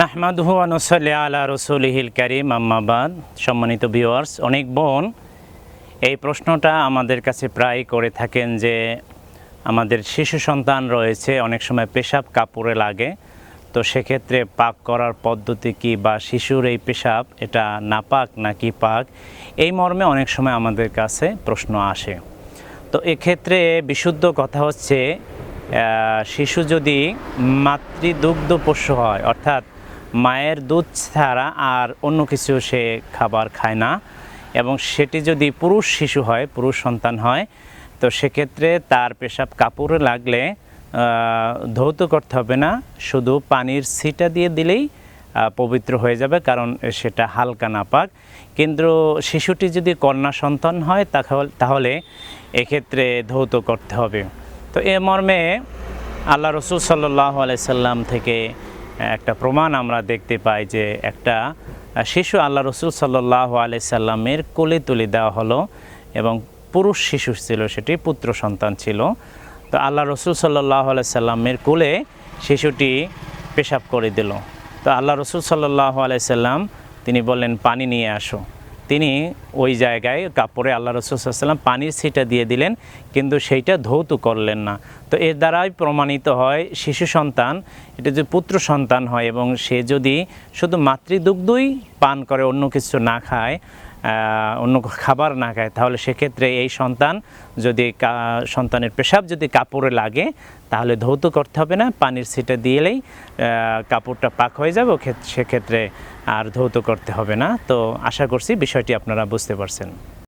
নাহমাদহু আনুসল্লি আলা রসুলহিল করিম। আম্মাবাদ সম্মানিত ভিউয়ার্স, অনেক বোন এই প্রশ্নটা আমাদের কাছে প্রায় করে থাকেন যে আমাদের শিশু সন্তান রয়েছে, অনেক সময় পেশাব কাপড়ে লাগে। তো সেক্ষেত্রে পাক করার পদ্ধতি কি বা শিশুর এই পেশাব, এটা নাপাক নাকি পাক? এই মর্মে অনেক সময় আমাদের কাছে প্রশ্ন আসে। তো এক্ষেত্রে বিশুদ্ধ কথা হচ্ছে শিশু যদি মাতৃদুগ্ধ পোষ্য হয়, অর্থাৎ মায়ের দুধ ছাড়া আর অন্য কিছু সে খাবার খায় না। এবং সেটি যদি পুরুষ শিশু হয়, পুরুষ সন্তান হয়, তো সেক্ষেত্রে তার পেশাব কাপড়ে লাগলে ধৌত করতে হবে না। শুধু পানির ছিটা দিয়ে দিলেই পবিত্র হয়ে যাবে, কারণ সেটা হালকা নাপাক। কিন্তু শিশুটি যদি কন্যা সন্তান হয়, তাহলে তাহলে এক্ষেত্রে ধৌত করতে হবে। তো এ মর্মে আল্লাহ রসুল সাল্লাহ আলাইসাল্লাম থেকে একটা প্রমাণ আমরা দেখতে পাই যে একটা শিশু আল্লাহ রসুল সাল্লাহ আলাইসাল্লামের কোলে তুলে দেওয়া হলো এবং পুরুষ শিশু ছিল সেটি, পুত্র সন্তান ছিল। তো আল্লাহ রসুল সাল্লাহ আলাইসাল্লামের কোলে শিশুটি পেশাব করে দিল। তো আল্লাহ রসুল সাল্লাহ আলাইসাল্লাম তিনি বললেন, পানি নিয়ে আসো। তিনি ওই জায়গায় কাপড়ে আল্লাহ রসুল সাল্লাম পানির ছিটা দিয়ে দিলেন, কিন্তু সেইটা ধৌত করলেন না। তো এর দ্বারাই প্রমাণিত হয় শিশু সন্তান, এটা যদি পুত্র সন্তান হয় এবং সে যদি শুধু মাতৃদুগ্ধই পান করে, অন্য কিছু না খায় অন্য খাবার না খায়, তাহলে সেক্ষেত্রে এই সন্তান যদি সন্তানের পেশাব যদি কাপড়ে লাগে, তাহলে ধৌত করতে হবে না, পানির ছিটা দিলেই কাপড়টা পাক হয়ে যাবে সেক্ষেত্রে আর ধৌত করতে হবে না। তো আশা করছি বিষয়টি আপনারা বুঝতে পারছেন।